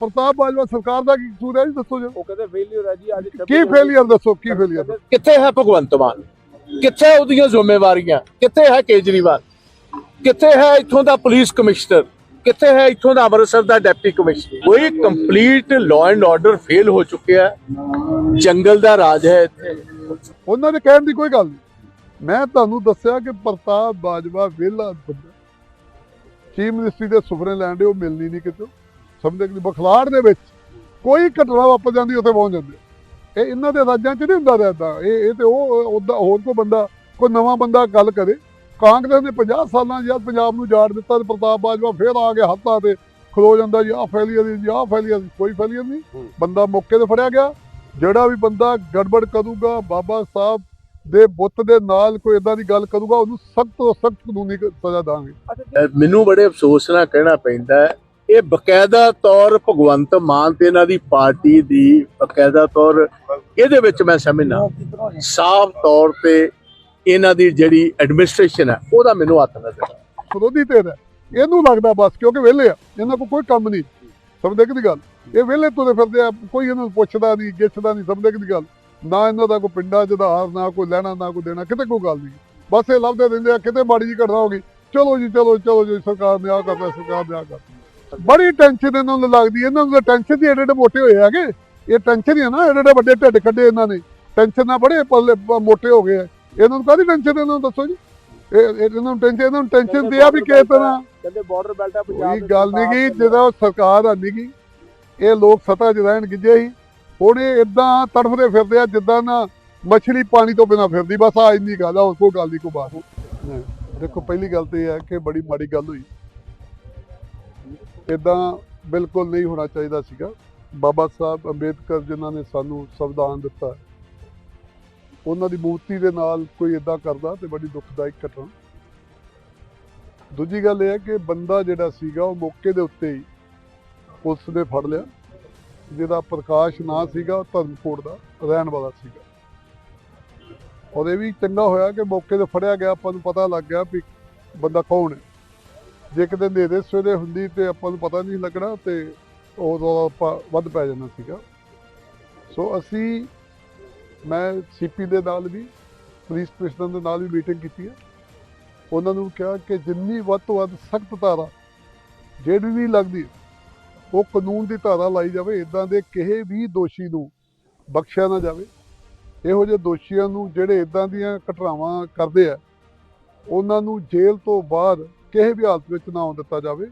ਪ੍ਰਤਾਪ ਬਾਜਵਾ ਸਰਕਾਰ ਦਾ ਕੀ ਕਸੂਰ ਹੈ ਜੀ ਦੱਸੋ ਜੀ। ਉਹ ਕਹਿੰਦੇ ਫੇਲਿਅਰ ਹੈ ਜੀ ਅੱਜ ਕੀ ਫੇਲਿਅਰ ਦੱਸੋ ਕੀ ਫੇਲਿਅਰ ਕਿੱਥੇ ਹੈ ਭਗਵੰਤ ਮਾਨ? ਕਿੱਥੇ ਉਹਦੀਆਂ ਜ਼ਿੰਮੇਵਾਰੀਆਂ? ਕਿੱਥੇ ਹੈ ਕੇਜਰੀਵਾਲ? ਕਿੱਥੇ ਹੈ ਇੱਥੋਂ ਦਾ ਪੁਲਿਸ ਕਮਿਸ਼ਨਰ? ਕਿੱਥੇ ਹੈ ਇੱਥੋਂ ਦਾ ਅੰਮ੍ਰਿਤਸਰ ਦਾ ਡਿਪਟੀ ਕਮਿਸ਼ਨਰ? ਕੋਈ complete law and order fail ਹੋ ਚੁੱਕਿਆ ਹੈ। ਜੰਗਲ ਦਾ ਰਾਜ ਹੈ ਇੱਥੇ। ਉਹਨਾਂ ਦੇ ਕਹਿਣ ਦੀ ਕੋਈ ਗੱਲ ਨਹੀਂ। ਮੈਂ ਤੁਹਾਨੂੰ ਦੱਸਿਆ ਕਿ ਪ੍ਰਤਾਪ ਬਾਜਵਾ ਵਿਹਲਾ ਬੰਦਾ ਚੀਫ ਮਿਨਿਸਟਰੀ ਦੇ ਸੁਪਨੇ ਲੈਂਡ ਉਹ ਮਿਲਣੀ ਨਹੀਂ ਕਿਤੇ। ਸਮਝਦੇ ਕਿ ਬਖਲਾੜ ਦੇ ਵਿੱਚ ਕੋਈ ਘਟਨਾ ਵਾਪਰ ਜਾਂਦੀ ਉੱਥੇ ਪਹੁੰਚ ਜਾਂਦੇ ਇਹ ਇਹਨਾਂ ਦੇ ਰਾਜਾਂ 'ਚ ਨਹੀਂ ਹੁੰਦਾ ਰਹਿੰਦਾ ਇਹ ਇਹ ਤੇ ਉਹ ਉਹਦਾ ਹੋਰ ਕੋਈ ਬੰਦਾ ਕੋਈ ਨਵਾਂ ਬੰਦਾ ਗੱਲ ਕਰੇ। ਕਾਂਗਰਸ ਨੇ 50 ਸਾਲਾਂ ਜਦ ਪੰਜਾਬ ਨੂੰ ਜਾੜ ਦਿੱਤਾ ਤੇ ਪ੍ਰਤਾਪ ਬਾਜਵਾ ਫੇਰ ਆ ਕੇ ਹੱਥਾਂ ਤੇ ਖਲੋ ਜਾਂਦਾ ਜੀ ਆਹ ਫੈਲੀਅਰ ਜੀ ਆਹ ਫੈਲੀਅਰ ਕੋਈ ਫੈਲੀਅਰ ਨਹੀਂ। ਬੰਦਾ ਮੌਕੇ ਤੇ ਫੜਿਆ ਗਿਆ। ਜਿਹੜਾ ਵੀ ਬੰਦਾ ਗੜਬੜ ਕਰੂਗਾ ਬਾਬਾ ਸਾਹਿਬ ਦੇ ਬੁੱਤ ਦੇ ਨਾਲ ਕੋਈ ਇਦਾਂ ਦੀ ਗੱਲ ਕਰੂਗਾ ਉਹਨੂੰ ਸਖਤ ਤੋਂ ਸਖਤ ਕਾਨੂੰਨੀ ਸਜ਼ਾ ਦਾਂਗੇ। ਮੈਨੂੰ ਬੜੇ ਅਫਸੋਸ ਨਾਲ ਕਹਿਣਾ ਪੈਂਦਾ ਹੈ ਇਹ ਬਕਾਇਦਾ ਤੌਰ ਭਗਵੰਤ ਮਾਨ ਤੇ ਇਹਨਾਂ ਦੀ ਪਾਰਟੀ ਦੀ ਬਕਾਇਦਾ ਤੌਰ ਇਹਦੇ ਵਿੱਚ ਮੈਂ ਸਮਝਣਾ ਸਾਫ਼ ਤੌਰ ਤੇ ਇਹਨਾਂ ਦੀ ਜਿਹੜੀ ਐਡਮਿਨਿਸਟ੍ਰੇਸ਼ਨ ਹੈ, ਉਹਦਾ ਮੈਨੂੰ ਹੱਥ ਨਜ਼ਰ ਆਇਆ। ਵਿਰੋਧੀ ਇਹਨੂੰ ਲੱਗਦਾ ਬਸ, ਕਿਉਂਕਿ ਵਿਹਲੇ ਆ। ਇਹਨਾਂ ਕੋਲ ਕੋਈ ਕੰਮ ਨਹੀਂ। ਸਮਝਦੇ ਕਿ ਦੀ ਗੱਲ? ਇਹ ਵਿਹਲੇ ਤੁਰੇ ਫਿਰਦੇ ਆ, ਕੋਈ ਇਹਨਾਂ ਨੂੰ ਪੁੱਛਦਾ ਨਹੀਂ, ਗਿੱਛਦਾ ਨਹੀਂ, ਸਮਝਦੇ ਕਿ ਦੀ ਗੱਲ? ਨਾ ਇਹਨਾਂ ਦਾ ਕੋਈ ਪਿੰਡਾਂ 'ਚ ਆਧਾਰ, ਨਾ ਕੋਈ ਲੈਣਾ, ਨਾ ਕੋਈ ਦੇਣਾ, ਕਿਤੇ ਕੋਈ ਗੱਲ ਨਹੀਂ। ਬਸ ਇਹ ਲੱਭਦੇ ਰਹਿੰਦੇ ਆ, ਕਿਤੇ ਮਾੜੀ ਜੀ ਘਟਨਾ ਹੋ ਗਈ। ਚਲੋ ਜੀ, ਚਲੋ ਚਲੋ ਜੀ, ਸਰਕਾਰ ਨੇ ਆ ਕਰਤਾ, ਸਰਕਾਰ ਨੇ ਆ ਕਰਤਾ। ਬੜੀ ਟੈਨਸ਼ਨ ਇਹਨਾਂ ਨੂੰ ਲੱਗਦੀ ਹੈ, ਇਹਨਾਂ ਨੂੰ ਟੈਨਸ਼ਨ ਦੀ ਏਡੇ ਏਡੇ ਮੋਟੇ ਹੋਏ ਹੈਗੇ। ਇਹ ਟੈਨਸ਼ਨ ਹੀ ਹੈ ਨਾ ਏਡੇ ਏਡੇ ਵੱਡੇ ਢਿੱਡ ਕੱਢੇ ਇਹਨਾਂ ਨੇ। ਟੈਨਸ਼ਨ ਨਾਲ ਬੜੇ ਮੋਟੇ ਹੋ ਗਏ ਆ। ਇਹਨਾਂ ਨੂੰ ਕਾਹਦੀ ਟੈਨਸ਼ਨ ਇਹਨਾਂ ਨੂੰ ਦੱਸੋ ਜੀ? ਇਹ ਇਹ- ਇਹਨਾਂ ਨੂੰ ਟੈਨਸ਼ਨ ਇਹਨਾਂ ਨੂੰ ਟੈਨਸ਼ਨ ਤੇ ਆ ਵੀ ਕਿਸ ਤਰ੍ਹਾਂ। ਕਹਿੰਦੇ ਬਾਰਡਰ ਬੈਲਟ ਹੈ ਪੰਜਾਬ ਦੇ ਗੱਲ ਨਹੀਂ ਗੀ ਜਦੋਂ ਸਰਕਾਰ ਆਂਦੀ ਗੀ ਇਹ ਲੋਕ ਸਤਾ 'ਚ ਰਹਿਣ ਗਿੱਜੇ ਸੀ। ਹੁਣ ਇਹ ਇਦਾਂ ਤੜਫਦੇ ਫਿਰਦੇ ਆ ਜਿੱਦਾਂ ਨਾ ਮੱਛਲੀ ਪਾਣੀ ਤੋਂ ਬਿਨਾ ਫਿਰਦੀ। ਬਸ ਆ ਇੰਨੀ ਗੱਲ ਆ ਹੋਰ ਕੋਈ ਗੱਲ ਨਹੀਂ ਕੋਈ ਬਾਤ ਨਹੀਂ। ਦੇਖੋ ਪਹਿਲੀ ਗੱਲ ਤੇ ਇਹ ਹੈ ਕਿ ਬੜੀ ਮਾੜੀ ਗੱਲ ਹੋਈ। ਇਦਾਂ ਬਿਲਕੁਲ ਨਹੀਂ ਹੋਣਾ ਚਾਹੀਦਾ ਸੀਗਾ। ਬਾਬਾ ਸਾਹਿਬ ਅੰਬੇਦਕਰ ਜਿਨ੍ਹਾਂ ਨੇ ਸਾਨੂੰ ਸੰਵਿਧਾਨ ਦਿੱਤਾ ਉਹਨਾਂ ਦੀ ਮੂਰਤੀ ਦੇ ਨਾਲ ਕੋਈ ਇਦਾਂ ਕਰਦਾ ਤੇ ਬੜੀ ਦੁਖਦਾਇਕ ਘਟਨਾ। ਦੂਜੀ ਗੱਲ ਇਹ ਹੈ ਕਿ ਬੰਦਾ ਜਿਹੜਾ ਸੀਗਾ, ਉਹ ਮੌਕੇ ਦੇ ਉੱਤੇ ਹੀ ਪੁਲਿਸ ਨੇ ਫੜ ਲਿਆ, ਜਿਹਦਾ ਪ੍ਰਕਾਸ਼ ਨਾਂ ਸੀਗਾ ਧਰਮਕੋਟ ਦਾ ਰਹਿਣ ਵਾਲਾ ਸੀਗਾ। ਔਰ ਇਹ ਵੀ ਚੰਗਾ ਹੋਇਆ ਕਿ ਮੌਕੇ ਤੇ ਫੜਿਆ ਗਿਆ, ਆਪਾਂ ਨੂੰ ਪਤਾ ਲੱਗ ਗਿਆ ਵੀ ਬੰਦਾ ਕੌਣ ਹੈ। ਜੇ ਕਿਤੇ ਨੇਰੇ ਸਵੇਰੇ ਹੁੰਦੀ ਤੇ ਆਪਾਂ ਨੂੰ ਪਤਾ ਨਹੀਂ ਲੱਗਣਾ ਤੇ ਉਦੋਂ ਆਪਾਂ ਵੱਧ ਪੈ ਜਾਣਾ ਸੀਗਾ। ਸੋ ਅਸੀਂ, ਮੈਂ ਸੀਪੀ ਦੇ ਨਾਲ ਵੀ ਪੁਲਿਸ ਕਮਿਸ਼ਨਰ ਦੇ ਨਾਲ ਵੀ ਮੀਟਿੰਗ ਕੀਤੀ ਹੈ। ਉਹਨਾਂ ਨੂੰ ਕਿਹਾ ਕਿ ਜਿੰਨੀ ਵੱਧ ਤੋਂ ਵੱਧ ਸਖਤ ਧਾਰਾ, ਜਿਹੜੀ ਵੀ ਲੱਗਦੀ, ਉਹ ਕਾਨੂੰਨ ਦੀ ਧਾਰਾ ਲਾਈ ਜਾਵੇ ਇਦਾਂ ਦੇ ਕਿਸੇ ਵੀ ਦੋਸ਼ੀ ਨੂੰ ਬਖਸ਼ਿਆ ਨਾ ਜਾਵੇ। ਇਹੋ ਜਿਹੇ ਦੋਸ਼ੀਆਂ ਨੂੰ ਜਿਹੜੇ ਇਦਾਂ ਦੀਆਂ ਘਟਨਾਵਾਂ ਕਰਦੇ ਆ, ਉਹਨਾਂ ਨੂੰ ਜੇਲ੍ਹ ਤੋਂ ਬਾਹਰ ਕਿਸੇ ਵੀ ਹਾਲਤ ਵਿੱਚ ਨਾ ਆਉਣ ਦਿੱਤਾ ਜਾਵੇ।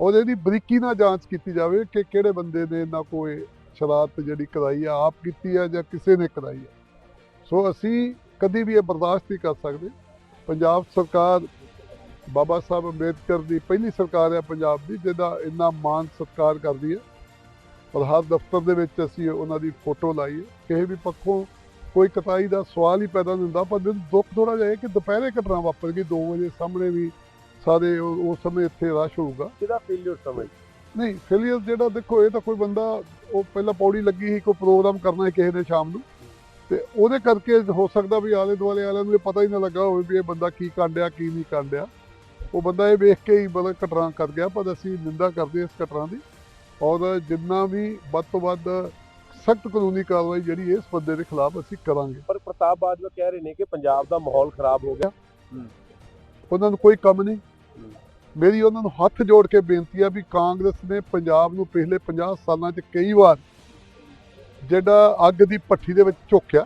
ਔਰ ਇਹਦੀ ਬਰੀਕੀ ਨਾਲ ਜਾਂਚ ਕੀਤੀ ਜਾਵੇ ਕਿ ਕਿਹੜੇ ਬੰਦੇ ਨੇ ਇਹਨਾਂ ਕੋਈ ਸ਼ਰਾਰਤ ਜਿਹੜੀ ਕਰਾਈ ਆ, ਆਪ ਕੀਤੀ ਆ ਜਾਂ ਕਿਸੇ ਨੇ ਕਰਾਈ ਆ। ਸੋ ਅਸੀਂ ਕਦੀ ਵੀ ਇਹ ਬਰਦਾਸ਼ਤ ਨਹੀਂ ਕਰ ਸਕਦੇ। ਪੰਜਾਬ ਸਰਕਾਰ ਬਾਬਾ ਸਾਹਿਬ ਅੰਬੇਦਕਰ ਦੀ ਪਹਿਲੀ ਸਰਕਾਰ ਹੈ ਪੰਜਾਬ ਦੀ, ਜਿਹਦਾ ਇੰਨਾ ਮਾਣ ਸਤਿਕਾਰ ਕਰਦੀ ਹੈ ਪਰ ਹਰ ਦਫ਼ਤਰ ਦੇ ਵਿੱਚ ਅਸੀਂ ਉਹਨਾਂ ਦੀ ਫੋਟੋ ਲਾਈ ਹੈ ਕਿਸੇ ਵੀ ਪੱਖੋਂ ਕੋਈ ਕਤਾਈ ਦਾ ਸਵਾਲ ਹੀ ਪੈਦਾ ਨਹੀਂ ਹੁੰਦਾ, ਪਰ ਮੈਨੂੰ ਦੁੱਖ ਥੋੜਾ ਜਿਹਾ ਹੈ ਕਿ ਦੁਪਹਿਰੇ ਘਟਨਾ ਵਾਪਰ ਗਈ 2 ਵਜੇ ਸਾਹਮਣੇ ਵੀ ਸਾਰੇ ਉਸ ਸਮੇਂ ਇੱਥੇ ਰਸ਼ ਹੋਊਗਾ। ਕਿਹਦਾ ਫੇਲਿਅਰ ਸਮਝ ਨਹੀਂ ਫੇਲੀਅਰ ਜਿਹੜਾ ਦੇਖੋ ਇਹ ਤਾਂ ਕੋਈ ਬੰਦਾ ਉਹ ਪਹਿਲਾਂ ਪੌੜੀ ਲੱਗੀ ਸੀ ਕੋਈ ਪ੍ਰੋਗਰਾਮ ਕਰਨਾ ਹੈ ਕਿਸੇ ਨੇ ਸ਼ਾਮ ਨੂੰ। ਤੇ ਉਹਦੇ ਕਰਕੇ ਹੋ ਸਕਦਾ ਵੀ ਆਲੇ ਦੁਆਲੇ ਵਾਲਿਆਂ ਨੂੰ ਇਹ ਪਤਾ ਹੀ ਨਾ ਲੱਗਾ ਹੋਵੇ ਵੀ ਇਹ ਬੰਦਾ ਕੀ ਕਾਂਡਿਆ ਕੀ ਨਹੀਂ ਕਾਂਡਿਆ ਉਹ ਬੰਦਾ ਇਹ ਵੇਖ ਕੇ ਹੀ ਬੜਾ ਘਟਨਾ ਕਰ ਗਿਆ ਪਰ ਅਸੀਂ ਨਿੰਦਾ ਕਰਦੇ ਹਾਂ ਇਸ ਘਟਨਾ ਦੀ। ਔਰ ਜਿੰਨਾ ਵੀ ਵੱਧ ਤੋਂ ਵੱਧ ਸਖਤ ਕਾਨੂੰਨੀ ਕਾਰਵਾਈ ਜਿਹੜੀ ਇਸ ਬੰਦੇ ਦੇ ਖਿਲਾਫ ਅਸੀਂ ਕਰਾਂਗੇ। ਪਰ ਪ੍ਰਤਾਪ ਬਾਜਵਾ ਕਹਿ ਰਹੇ ਨੇ ਕਿ ਪੰਜਾਬ ਦਾ ਮਾਹੌਲ ਖਰਾਬ ਹੋ ਗਿਆ। ਉਹਨਾਂ ਨੂੰ ਕੋਈ ਕੰਮ ਨਹੀਂ। ਮੇਰੀ ਉਹਨਾਂ ਨੂੰ ਹੱਥ ਜੋੜ ਕੇ ਬੇਨਤੀ ਆ ਵੀ ਕਾਂਗਰਸ ਨੇ ਪੰਜਾਬ ਨੂੰ ਪਿਛਲੇ 50 ਸਾਲਾਂ 'ਚ ਕਈ ਵਾਰ ਜਿਹੜਾ ਅੱਗ ਦੀ ਭੱਠੀ ਦੇ ਵਿੱਚ ਝੋਕਿਆ,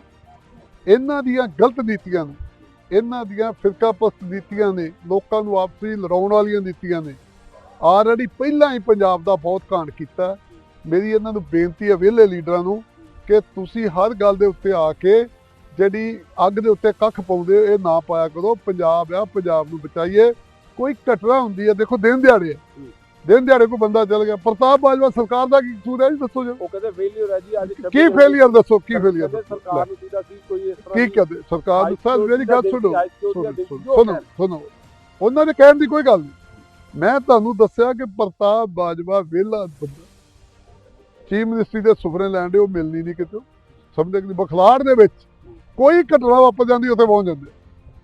ਇਹਨਾਂ ਦੀਆਂ ਗਲਤ ਨੀਤੀਆਂ ਨੇ, ਇਹਨਾਂ ਦੀਆਂ ਫਿਰਕਾਪਸਤ ਨੀਤੀਆਂ ਨੇ, ਲੋਕਾਂ ਨੂੰ ਆਪਸੀ ਲੜਾਉਣ ਵਾਲੀਆਂ ਨੀਤੀਆਂ ਨੇ, ਆਲਰੇਡੀ ਪਹਿਲਾਂ ਹੀ ਪੰਜਾਬ ਦਾ ਬਹੁਤ ਕਾਂਡ ਕੀਤਾ। ਮੇਰੀ ਇਹਨਾਂ ਨੂੰ ਬੇਨਤੀ ਹੈ ਵਿਹਲੇ ਲੀਡਰਾਂ ਨੂੰ ਕਿ ਤੁਸੀਂ ਹਰ ਗੱਲ ਦੇ ਉੱਤੇ ਆ ਕੇ ਜਿਹੜੀ ਅੱਗ ਦੇ ਉੱਤੇ ਕੱਖ ਪਾਉਂਦੇ ਹੋ ਇਹ ਨਾ ਪਾਇਆ ਕਰੋ, ਪੰਜਾਬ ਆ, ਪੰਜਾਬ ਨੂੰ ਬਚਾਈਏ। ਕੋਈ ਘਟਨਾ ਹੁੰਦੀ ਹੈ ਦੇਖੋ ਦਿਨ ਦਿਹਾੜੇ। ਦਿਨ ਦਿਹਾੜੇ ਕੋਈ ਬੰਦਾ ਚਲ ਗਿਆ। ਪ੍ਰਤਾਪ ਬਾਜਵਾ ਸਰਕਾਰ ਦਾ ਕੀ ਕਸੂਰ ਹੈ ਜੀ ਦੱਸੋ ਜੀ। ਉਹ ਕਹਿੰਦੇ ਫੇਲਿਅਰ ਹੈ ਜੀ ਅੱਜ ਕੀ ਫੇਲਿਅਰ ਦੱਸੋ ਕੀ ਫੇਲਿਅਰ ਸਰਕਾਰ ਨੂੰ ਚਾਹੀਦਾ ਸੀ ਕੋਈ ਇਸ ਤਰ੍ਹਾਂ ਕੀ ਦੀ ਕਹਦੇ? ਸਰਕਾਰ ਨੂੰ ਸਰ ਮੇਰੀ ਗੱਲ ਸੁਣੋ ਸੁਣੋ ਸੁਣੋ ਉਹਨਾਂ ਦੇ ਕਹਿਣ ਦੀ ਕੋਈ ਗੱਲ ਨਹੀਂ। ਮੈਂ ਤੁਹਾਨੂੰ ਦੱਸਿਆ ਕਿ ਪ੍ਰਤਾਪ ਬਾਜਵਾ ਵਿਹਲਾ ਬੰਦਾ। ਚੀਫ ਮਿਨਿਸਟਰੀ ਦੇ ਸੁਪਨੇ ਲੈਂਡ ਉਹ ਮਿਲਣੀ ਨਹੀਂ ਕਿਤੇ। ਸਮਝਦੇ ਕਿ ਬਖਲਾੜ ਦੇ ਵਿੱਚ ਕੋਈ ਘਟਨਾ ਵਾਪਰ ਜਾਂਦੀ ਉੱਥੇ ਪਹੁੰਚ ਜਾਂਦੇ।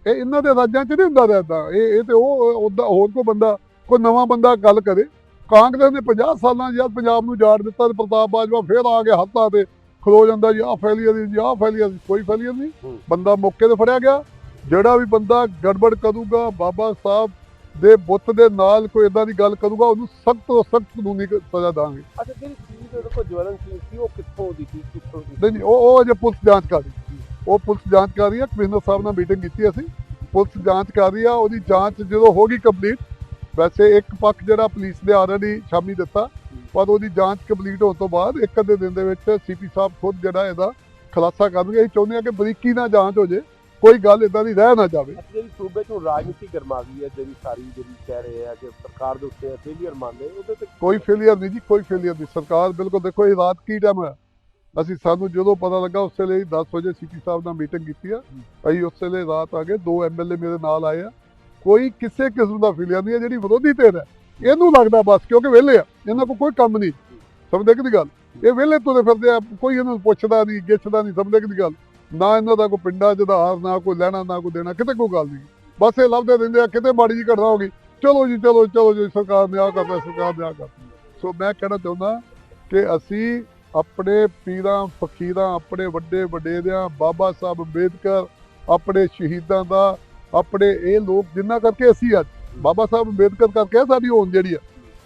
ਇਹ ਇਹਨਾਂ ਦੇ ਰਾਜਾਂ 'ਚ ਨਹੀਂ ਹੁੰਦਾ ਰਹਿੰਦਾ। ਇਹ ਇਹ ਤੇ ਉਹ ਉਹਦਾ ਹੋਰ ਕੋਈ ਬੰਦਾ ਕੋਈ ਨਵਾਂ ਬੰਦਾ ਗੱਲ ਕਰੇ। ਕਾਂਗਰਸ ਨੇ 50 ਸਾਲਾਂ ਜਦ ਪੰਜਾਬ ਨੂੰ ਜਾੜ ਦਿੱਤਾ ਤੇ ਪ੍ਰਤਾਪ ਬਾਜਵਾ ਫੇਰ ਆ ਕੇ ਹੱਥਾਂ ਤੇ ਖਲੋ ਜਾਂਦਾ ਜੀ ਆਹ ਫੈਲੀਅਰ ਜੀ ਆਹ ਫੈਲੀਅਰ ਕੋਈ ਫੈਲੀਅਰ ਨਹੀਂ। ਬੰਦਾ ਮੌਕੇ ਤੇ ਫੜਿਆ ਗਿਆ। ਜਿਹੜਾ ਵੀ ਬੰਦਾ ਗੜਬੜ ਕਰੂਗਾ ਬਾਬਾ ਸਾਹਿਬ ਦੇ ਬੁੱਤ ਦੇ ਨਾਲ ਕੋਈ ਇਦਾਂ ਦੀ ਗੱਲ ਕਰੂਗਾ ਉਹਨੂੰ ਸਖਤ ਤੋਂ ਸਖਤ ਕਾਨੂੰਨੀ ਸਜ਼ਾ ਦਾਂਗੇ। ਅੱਛਾ ਜਿਹੜੀ ਚੀਜ਼ ਉਹਦੇ ਕੋਲ ਜਵਲਨਸ਼ੀਲ ਸੀ ਉਹ ਕਿੱਥੋਂ ਦੀ ਸੀ ਕਿੱਥੋਂ ਦੀ ਨਹੀਂ ਉਹ ਉਹ ਅਜੇ ਪੁਲਿਸ ਜਾਂਚ ਕਰ ਰਹੀ ਹੈ। ਉਹ ਪੁਲਿਸ ਜਾਂਚ ਕਰ ਰਹੀ ਹੈ ਕਮਿਸ਼ਨਰ ਸਾਹਿਬ ਨਾਲ ਮੀਟਿੰਗ ਕੀਤੀ ਅਸੀਂ। ਪੁਲਿਸ ਜਾਂਚ ਕਰ ਰਹੀ ਆ ਉਹਦੀ ਜਾਂਚ ਜਦੋਂ ਹੋ ਗਈ ਕੰਪਲੀਟ ਵੈਸੇ ਇੱਕ ਪੱਖ ਜਿਹੜਾ ਪੁਲਿਸ ਨੇ ਆਲਰੇਡੀ ਸ਼ਾਮੀ ਦਿੱਤਾ ਪਰ ਉਹਦੀ ਜਾਂਚ ਕੰਪਲੀਟ ਹੋਣ ਤੋਂ ਬਾਅਦ ਇੱਕ ਅੱਧੇ ਦਿਨ ਦੇ ਵਿੱਚ ਸੀਪੀ ਸਾਹਿਬ ਖੁਦ ਜਿਹੜਾ ਇਹਦਾ ਖੁਲਾਸਾ ਕਰਨਗੇ। ਅਸੀਂ ਚਾਹੁੰਦੇ ਹਾਂ ਕਿ ਬਰੀਕੀ ਨਾਲ ਜਾਂਚ ਹੋ ਜੇ ਕੋਈ ਗੱਲ ਇਦਾਂ ਦੀ ਰਹਿ ਨਾ ਜਾਵੇ। ਜਿਹੜੀ ਸੂਬੇ ਚੋਂ ਰਾਜਨੀਤੀ ਗਰਮਾ ਗਈ ਹੈ ਜਿਹੜੀ ਸਾਰੀ ਜਿਹੜੀ ਕਹਿ ਰਹੇ ਆ ਕਿ ਸਰਕਾਰ ਦੇ ਉੱਤੇ ਫੇਲੀਅਰ ਮੰਨਦੇ ਉਹਦੇ ਤੇ ਕੋਈ ਫੇਲੀਅਰ ਨਹੀਂ ਜੀ ਕੋਈ ਫੇਲੀਅਰ ਨਹੀਂ। ਸਰਕਾਰ ਬਿਲਕੁਲ ਦੇਖੋ ਇਹ ਰਾਤ ਕੀ ਟਾਈਮ ਹੋਇਆ? ਅਸੀਂ ਸਾਨੂੰ ਜਦੋਂ ਪਤਾ ਲੱਗਾ ਉਸ ਵੇਲੇ ਹੀ 10 ਵਜੇ ਸੀਪੀ ਸਾਹਿਬ ਨਾਲ ਮੀਟਿੰਗ ਕੀਤੀ ਆ ਅਸੀਂ ਉਸ ਵੇਲੇ ਰਾਤ ਆ ਗਏ ਦੋ ਐਮਐਲਏ ਮੇਰੇ ਨਾਲ ਆਏ ਆ। ਕੋਈ ਕਿਸੇ ਕਿਸਮ ਦਾ ਫੇਲੀਅਰ ਨਹੀਂ ਹੈ ਜਿਹੜੀ ਵਿਰੋਧੀ ਧਿਰ ਹੈ। ਇਹਨੂੰ ਲੱਗਦਾ ਬਸ ਕਿਉਂਕਿ ਵਿਹਲੇ ਆ ਇਹਨਾਂ ਕੋਲ ਕੋਈ ਕੰਮ ਨਹੀਂ। ਸਮਝਦੇ ਕਿ ਦੀ ਗੱਲ? ਇਹ ਵਿਹਲੇ ਤੁਰੇ ਫਿਰਦੇ ਆ ਕੋਈ ਇਹਨਾਂ ਨੂੰ ਪੁੱਛਦਾ ਨਹੀਂ ਗਿੱਛਦਾ ਨਹੀਂ ਸਮਝਦੇ ਕਿ ਦੀ ਗੱਲ? ਨਾ ਇਹਨਾਂ ਦਾ ਕੋਈ ਪਿੰਡਾਂ 'ਚ ਆਧਾਰ ਨਾ ਕੋਈ ਲੈਣਾ ਨਾ ਕੋਈ ਦੇਣਾ ਕਿਤੇ ਕੋਈ ਗੱਲ ਨਹੀਂ। ਬਸ ਇਹ ਲੱਭਦੇ ਰਹਿੰਦੇ ਆ ਕਿਤੇ ਮਾੜੀ ਜੀ ਘਟਨਾ ਹੋ ਗਈ ਚਲੋ ਜੀ ਚਲੋ ਚਲੋ ਜੀ ਸਰਕਾਰ ਨੇ ਆ ਕਰਤਾ ਸਰਕਾਰ ਨੇ ਆ ਕਰਤਾ। ਸੋ ਮੈਂ ਕਹਿਣਾ ਚਾਹੁੰਦਾ ਕਿ ਅਸੀਂ ਆਪਣੇ ਪੀਰਾਂ ਫਕੀਰਾਂ ਆਪਣੇ ਵੱਡੇ ਵਡੇਰਿਆਂ ਬਾਬਾ ਸਾਹਿਬ ਅੰਬੇਦਕਰ ਆਪਣੇ ਸ਼ਹੀਦਾਂ ਦਾ ਆਪਣੇ ਇਹ ਲੋਕ ਜਿਨ੍ਹਾਂ ਕਰਕੇ ਅਸੀਂ ਅੱਜ ਬਾਬਾ ਸਾਹਿਬ ਅੰਬੇਦਕਰ ਕਰਕੇ ਸਾਡੀ ਹੋਂਦ ਜਿਹੜੀ ਆ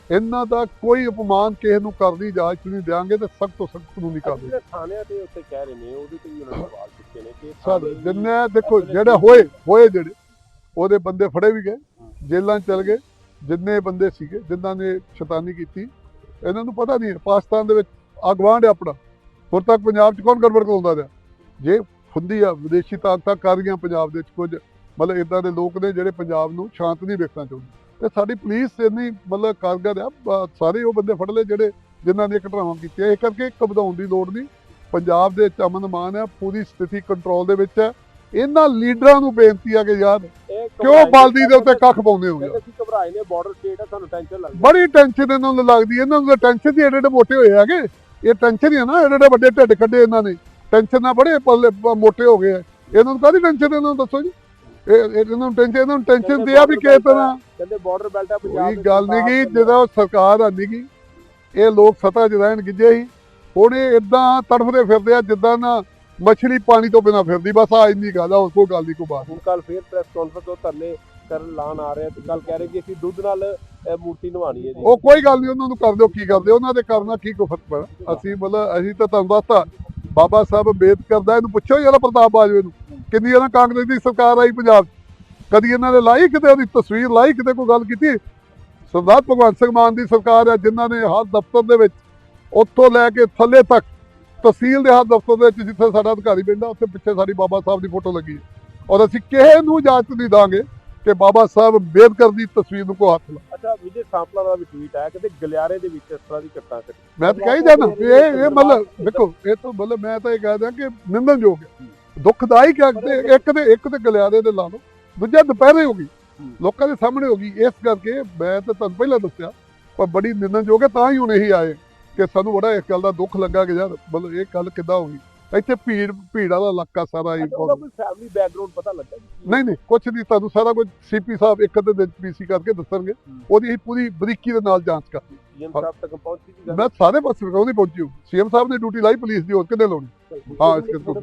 ਇਹਨਾਂ ਦਾ ਕੋਈ ਅਪਮਾਨ ਕਿਸੇ ਨੂੰ ਕਰਨ ਦੀ ਇਜਾਜ਼ਤ ਨਹੀਂ ਦਿਆਂਗੇ ਤੇ ਸਖਤ ਤੋਂ ਸਖਤ ਕਾਨੂੰਨੀ ਕਾਰਵਾਈ ਥਾਣਿਆਂ ਤੇ ਉੱਤੇ ਕਹਿ ਰਹੇ ਨੇ ਉਹਦੇ ਤੇ ਵੀ ਉਹਨਾਂ ਨੇ ਸਵਾਲ ਚੁੱਕੇ ਨੇ ਕਿ ਸਰ ਥਾਣੇ ਜਿੰਨੇ ਦੇਖੋ ਜਿਹੜੇ ਹੋਏ ਹੋਏ ਜਿਹੜੇ ਉਹਦੇ ਬੰਦੇ ਫੜੇ ਵੀ ਗਏ ਜੇਲ੍ਹਾਂ 'ਚ ਚਲ ਗਏ ਜਿੰਨੇ ਬੰਦੇ ਸੀਗੇ ਜਿਨ੍ਹਾਂ ਨੇ ਸ਼ੈਤਾਨੀ ਕੀਤੀ ਇਹਨਾਂ ਨੂੰ ਪਤਾ ਨਹੀਂ ਪਾਕਿਸਤਾਨ ਦੇ ਵਿੱਚ ਅਗਵਾਂਡ ਹੈ ਆਪਣਾ। ਹੁਣ ਤੱਕ ਪੰਜਾਬ 'ਚ ਕੌਣ ਗੜਬੜ ਕਰਾਉਂਦਾ ਰਿਹਾ? ਜੇ ਹੁੰਦੀ ਆ ਵਿਦੇਸ਼ੀ ਤਾਕਤਾਂ ਕਰ ਰਹੀਆਂ ਪੰਜਾਬ ਦੇ ਵਿੱਚ ਕੁਝ। ਮਤਲਬ ਇਦਾਂ ਦੇ ਲੋਕ ਨੇ ਜਿਹੜੇ ਪੰਜਾਬ ਨੂੰ ਸ਼ਾਂਤ ਨਹੀਂ ਵੇਖਣਾ ਚਾਹੁੰਦੇ। ਤੇ ਸਾਡੀ ਪੁਲਿਸ ਇੰਨੀ ਮਤਲਬ ਕਾਰਗਰ ਆ ਸਾਰੇ ਉਹ ਬੰਦੇ ਫੜ ਲਏ ਜਿਹੜੇ ਜਿਨ੍ਹਾਂ ਨੇ ਘਟਨਾਵਾਂ ਕੀਤੀਆਂ। ਇਹ ਕਰਕੇ ਘਬਰਾਉਣ ਦੀ ਲੋੜ ਨਹੀਂ। ਪੰਜਾਬ ਦੇ ਵਿੱਚ ਅਮਨ ਮਾਨ ਹੈ ਪੂਰੀ ਸਥਿਤੀ ਕੰਟਰੋਲ ਦੇ ਵਿੱਚ ਹੈ ਇਹਨਾਂ ਲੀਡਰਾਂ ਨੂੰ ਬੇਨਤੀ ਆ ਕਿ ਯਾਰ ਕਿਉਂ ਬਲਦੀ ਦੇ ਉੱਤੇ ਕੱਖ ਪਾਉਂਦੇ ਹੋ ਯਾਰ ਅਸੀਂ ਘਬਰਾਏ ਨੇ ਬਾਰਡਰ ਸਟੇਟ ਆ ਸਾਨੂੰ ਟੈਨਸ਼ਨ ਲੱਗਦੀ ਬੜੀ ਟੈਨਸ਼ਨ ਇਹਨਾਂ ਨੂੰ ਲੱਗਦੀ। ਇਹਨਾਂ ਨੂੰ ਟੈਨਸ਼ਨ ਦੀ ਏਡੇ ਏਡੇ ਮੋਟੇ ਹੋਏ ਹੈਗੇ। ਇਹ ਟੈਨਸ਼ਨ ਹੀ ਹੈ ਨਾ ਏਡੇ ਏਡੇ ਵੱਡੇ ਢਿੱਡ ਕੱਢੇ ਇਹਨਾਂ ਨੇ। ਟੈਨਸ਼ਨ ਨਾਲ ਬੜੇ ਪੱਲੇ ਮੋਟੇ ਹੋ ਗਏ। ਇਹਨਾਂ ਨੂੰ ਕਾਹਦੀ ਟੈਨਸ਼ਨ ਇਹਨਾਂ ਨੂੰ ਦੱਸੋ ਜੀ? ਇਹ ਇਹ- ਇਹਨਾਂ ਨੂੰ ਟੈਨਸ਼ਨ ਇਹਨਾਂ ਨੂੰ ਟੈਨਸ਼ਨ ਤੇ ਆ ਵੀ ਕਿਸ ਤਰ੍ਹਾਂ? ਕਹਿੰਦੇ ਬਾਰਡਰ ਬੈਲਟ ਆ ਪੰਜਾਬ ਦੇ ਗੱਲ ਨਹੀਂ ਗੀ ਸਰਕਾਰ ਜਦੋਂ ਸਰਕਾਰ ਆਂਦੀ ਗੀ। ਇਹ ਲੋਕ ਸਤਾ 'ਚ ਰਹਿਣ ਗਿੱਜੇ ਸੀ। ਹੁਣ ਇਹ ਇਦਾਂ ਤੜਫਦੇ ਫਿਰਦੇ ਆ ਜਿੱਦਾਂ ਨਾ ਮੱਛਲੀ ਪਾਣੀ ਤੋਂ ਬਿਨਾ ਫਿਰਦੀ। ਬਸ ਆ ਇੰਨੀ ਗੱਲ ਆ ਹੋਰ ਕੋਈ ਗੱਲ ਨਹੀਂ ਕੋਈ ਬਾਤ ਹੁਣ ਕੱਲ ਫੇਰ ਪ੍ਰੈਸ ਕਾਨਫਰੰਸ ਤੋਂ ਧਰਨੇ ਕਰਨ ਲਾਣ ਆ ਰਹੇ ਤੇ ਕੱਲ ਕਹਿ ਰਹੇ ਕਿ ਅਸੀਂ ਦੁੱਧ ਨਾਲ ਇਹ ਮੂਰਤੀ ਨਵਾਣੀ ਹੈ ਜੀ। ਉਹ ਕੋਈ ਗੱਲ ਨਹੀਂ ਉਹਨਾਂ ਨੂੰ ਕਰ ਦਿਓ ਕੀ ਕਰਦੇ ਉਹਨਾਂ ਦੇ ਕਰਨਾ ਕੀ ਕੋ ਫ਼ਰਕ ਪੈਣਾ? ਅਸੀਂ ਮਤਲਬ ਅਸੀਂ ਤਾਂ ਤੁਹਾਨੂੰ ਦੱਸਤਾ ਬਾਬਾ ਸਾਹਿਬ ਅੰਬੇਦਕਰ ਦਾ ਇਹਨੂੰ ਪੁੱਛੋ ਯਾਰ ਪ੍ਰਤਾਪ ਬਾਜਵੇ ਨੂੰ ਕਿੰਨੀ ਇਹਨਾਂ ਕਾਂਗਰਸ ਦੀ ਸਰਕਾਰ ਆਈ ਪੰਜਾਬ 'ਚ? ਕਦੀ ਇਹਨਾਂ ਨੇ ਲਾਈ ਕਿਤੇ ਉਹਦੀ ਤਸਵੀਰ ਲਾਈ ਕਿਤੇ ਕੋਈ ਗੱਲ ਕੀਤੀ? ਸਰਦਾਰ ਭਗਵੰਤ ਸਿੰਘ ਮਾਨ ਦੀ ਸਰਕਾਰ ਹੈ ਜਿਨ੍ਹਾਂ ਨੇ ਹਰ ਦਫ਼ਤਰ ਦੇ ਵਿੱਚ ਉੱਥੋਂ ਲੈ ਕੇ ਥੱਲੇ ਤੱਕ ਤਹਿਸੀਲ ਦੇ ਹਰ ਦਫ਼ਤਰ ਦੇ ਵਿੱਚ ਜਿੱਥੇ ਸਾਡਾ ਅਧਿਕਾਰੀ ਬੈਠਾ ਉੱਥੇ ਪਿੱਛੇ ਸਾਡੀ ਬਾਬਾ ਸਾਹਿਬ ਦੀ ਫੋਟੋ ਲੱਗੀ ਔਰ ਅਸੀਂ ਕਿਸੇ ਨੂੰ ਇਜਾਜ਼ਤ ਨਹੀਂ ਦਾਂਗੇ। ਕਿ ਬਾਬਾ ਸਾਹਿਬ ਅੰਬੇਦਕਰ ਦੀ ਤਸਵੀਰ ਨੂੰ ਕੋ ਹੱਥ ਲਾ। ਅੱਛਾ ਵਿਜੇ ਸਾਂਪਲਾ ਦਾ ਵੀ ਟਵੀਟ ਆਇਆ ਕਹਿੰਦੇ ਗਲਿਆਰੇ ਦੇ ਵਿੱਚ ਇਸ ਤਰ੍ਹਾਂ ਦੀ ਘਟਨਾ ਘਟੀ। ਮੈਂ ਤਾਂ ਕਹੀ ਵੀ ਇਹ ਇਹ ਮਤਲਬ ਦੇਖੋ ਇਹ ਤਾਂ ਮਤਲਬ ਮੈਂ ਤਾਂ ਇਹ ਕਹਿ ਦਿਆਂ ਕਿ ਨਿੰਦਣਯੋਗ ਹੈ। ਦੁਖਦਾਈ ਕਿ ਤੇ ਇੱਕ ਤੇ ਇੱਕ ਤੇ ਗਲਿਆਰੇ ਦੇ ਲਾ ਲਓ ਦੂਜਾ ਦੁਪਹਿਰੇ ਹੋ ਗਈ। ਲੋਕਾਂ ਦੇ ਸਾਹਮਣੇ ਹੋ ਗਈ। ਇਸ ਕਰਕੇ ਮੈਂ ਤਾਂ ਤੁਹਾਨੂੰ ਪਹਿਲਾਂ ਦੱਸਿਆ ਪਰ ਬੜੀ ਨਿੰਦਣਯੋਗ ਹੈ ਤਾਂ ਹੀ ਹੁਣ ਇਹੀ ਆਏ ਕਿ ਸਾਨੂੰ ਬੜਾ ਇਸ ਗੱਲ ਦਾ ਦੁੱਖ ਲੱਗਾ ਕਿ ਯਾਰ ਮਤਲਬ ਇਹ ਗੱਲ ਕਿੱਦਾਂ ਹੋ ਗਈ। ਇੱਥੇ ਭੀੜ ਭੀੜ ਵਾਲਾ ਇਲਾਕਾ ਸਾਰਾ ਹੀ ਕੋਈ ਫੈਮਿਲੀ ਬੈਕਗ੍ਰਾਉਂਡ ਪਤਾ ਲੱਗਾ ਜੀ? ਨਹੀਂ ਨਹੀਂ ਕੁਛ ਨਹੀਂ ਤੁਹਾਨੂੰ ਸਾਰਾ ਕੁਝ ਸੀਪੀ ਸਾਹਿਬ ਇੱਕ ਅੱਧੇ ਦਿਨ ਪੀਸੀ ਕਰਕੇ ਦੱਸਣਗੇ। ਉਹਦੀ ਅਸੀਂ ਪੂਰੀ ਬਰੀਕੀ ਦੇ ਨਾਲ ਜਾਂਚ ਕਰ ਜੀਐਮ ਸਾਹਿਬ ਤੱਕ ਪਹੁੰਚੀ ਸੀ ਗੱਲ? ਮੈਂ ਸਾਰੇ ਪਾਸੇ ਨਹੀਂ ਪਹੁੰਚੀ ਸੀਐਮ ਸਾਹਿਬ ਨੇ ਡਿਊਟੀ ਲਾਈ ਪੁਲਿਸ ਦੀ ਹੋਰ ਕਿੰਨੇ ਲਾਉਣੀ ਹਾਂ, ਇਸ ਕਰਕੇ-